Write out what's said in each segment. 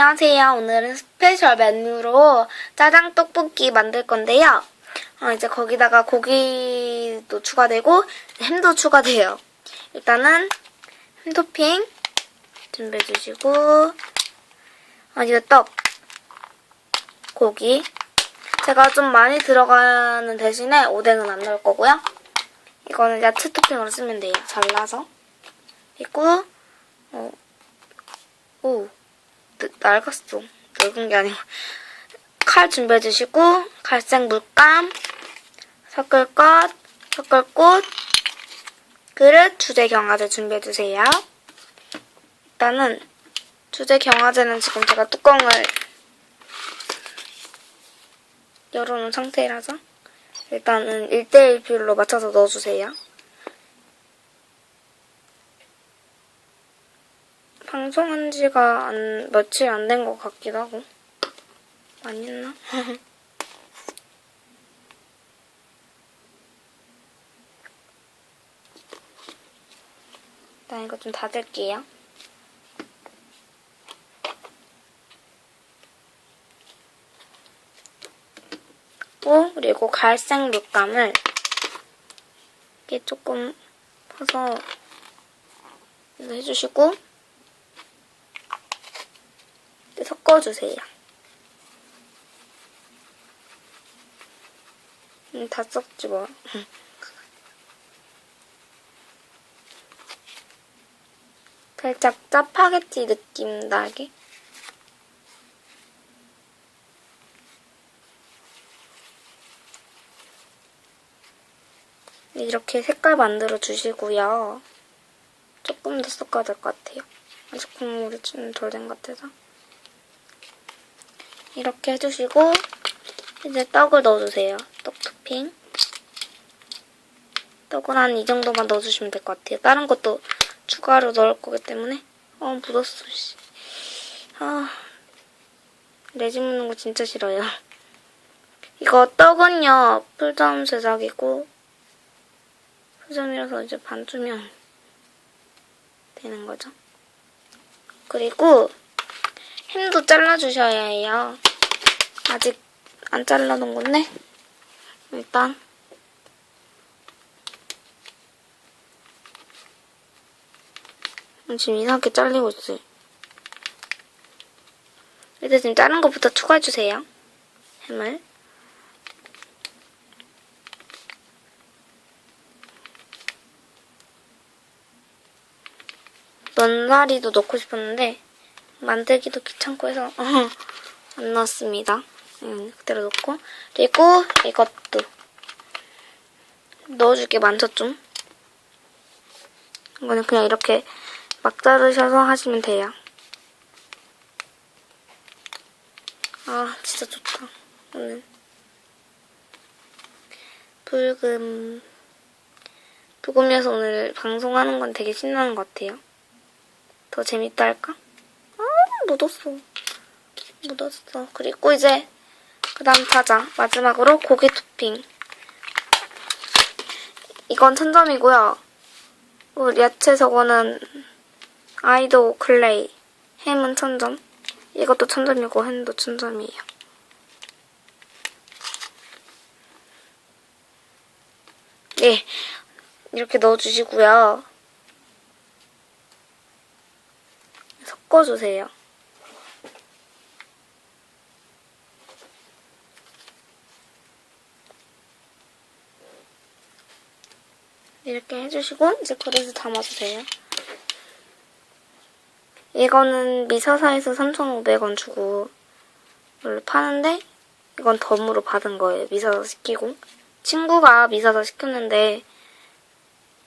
안녕하세요. 오늘은 스페셜 메뉴로 짜장 떡볶이 만들 건데요. 어, 이제 거기다가 고기도 추가되고 햄도 추가돼요. 일단은 햄 토핑 준비해 주시고 어, 이거 떡 고기 제가 좀 많이 들어가는 대신에 오뎅은 안 넣을 거고요. 이거는 야채 토핑으로 쓰면 돼요. 잘라서 그리고 어, 오 느- 낡았어. 늙은 게 아니고. 칼 준비해 주시고, 갈색 물감, 섞을 것, 섞을 꽃, 그릇, 주제 경화제 준비해 주세요. 일단은, 주제 경화제는 지금 제가 뚜껑을 열어놓은 상태라서, 일단은 1대1 비율로 맞춰서 넣어주세요. 방송한 지가 안, 며칠 안 된 것 같기도 하고. 많이 했나? 일단 이거 좀 닫을게요. 또 그리고 갈색 물감을 이렇게 조금 퍼서 해주시고 이렇게 섞어주세요. 음, 다 섞지 뭐. 살짝 짜파게티 느낌 나게. 이렇게 색깔 만들어 주시고요. 조금 더 섞어야 될 것 같아요. 아직 국물이 좀 덜 된 것 같아서. 이렇게 해주시고 이제 떡을 넣어주세요. 떡 토핑. 떡은 한 이 정도만 넣어주시면 될 것 같아요. 다른 것도 추가로 넣을 거기 때문에. 어, 묻었어, 씨. 아, 내집 묻는 거 진짜 싫어요. 이거 떡은요, 풀점 제작이고, 풀점이라서 이제 반주면 되는 거죠. 그리고, 햄도 잘라주셔야 해요. 아직 안 잘라놓은 건데 일단 지금 이상하게 잘리고 있어요. 일단 지금 자른 것부터 추가해주세요. 햄을. 면사리도 넣고 싶었는데 만들기도 귀찮고 해서 안 넣었습니다. 음, 그대로 넣고 그리고 이것도 넣어줄게 많죠 좀. 이거는 그냥 이렇게 막 자르셔서 하시면 돼요. 아 진짜 좋다 오늘 불금 불금이어서 오늘 방송하는 건 되게 신나는 것 같아요. 더 재밌다 할까? 아 묻었어. 묻었어. 그리고 이제 그 다음 타자. 마지막으로 고기 토핑. 이건 천점이고요. 그 야채 저거는 아이도 클레이. 햄은 천점. 이것도 천점이고 햄도 천점이에요. 네. 이렇게 넣어주시고요. 섞어주세요. 이렇게 해주시고 이제 그릇에 담아주세요. 이거는 미사사에서 3,500원 주고 원래 파는데 이건 덤으로 받은 거예요. 미사사 시키고 친구가 미사사 시켰는데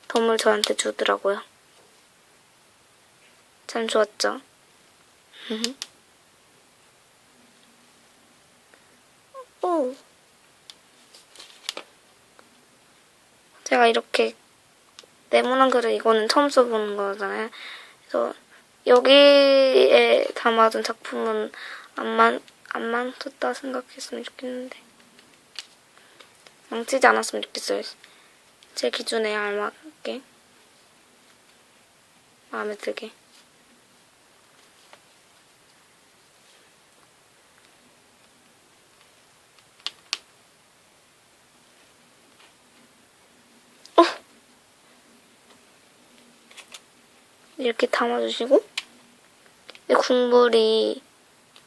덤을 저한테 주더라고요. 참 좋았죠? 오. 제가 이렇게 네모난 그릇 이거는 처음 써보는 거잖아요. 그래서 여기에 담아둔 작품은 안만 안 망쳤다 생각했으면 좋겠는데 망치지 않았으면 좋겠어요. 제 기준에 알맞게 마음에 들게. 이렇게 담아주시고 이 국물이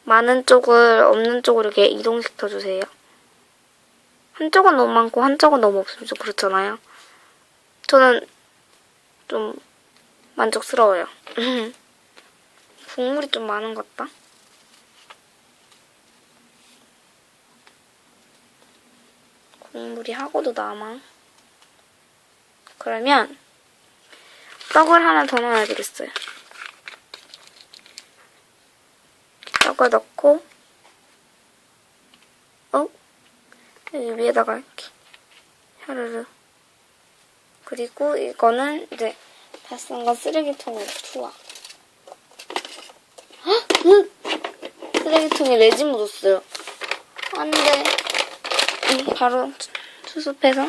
많은 쪽을 없는 쪽으로 이렇게 이동시켜주세요. 한쪽은 너무 많고 한쪽은 너무 없으면 좀 그렇잖아요. 저는 좀 만족스러워요. 국물이 좀 많은 것 같다. 국물이 하고도 남아. 그러면 떡을 하나 더 넣어야겠어요. 떡을 넣고 어? 여기 위에다가 이렇게 샤르르 그리고 이거는 이제 다 쓴 거 쓰레기통에 투하 헉! 응! 쓰레기통에 레진 묻었어요 안돼 음, 바로 수습해서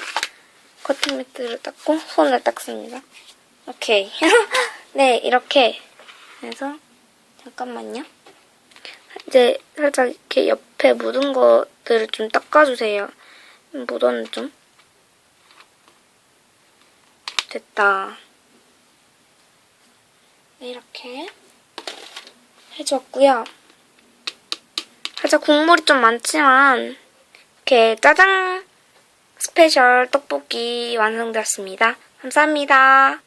커튼 매트를 닦고 손을 닦습니다 오케이 네 이렇게 해서 잠깐만요 이제 살짝 이렇게 옆에 묻은 것들을 좀 닦아주세요. 묻었는 좀. 됐다. 네, 이렇게 해줬고요. 살짝 국물이 좀 많지만 이렇게 짜장 스페셜 떡볶이 완성되었습니다. 감사합니다.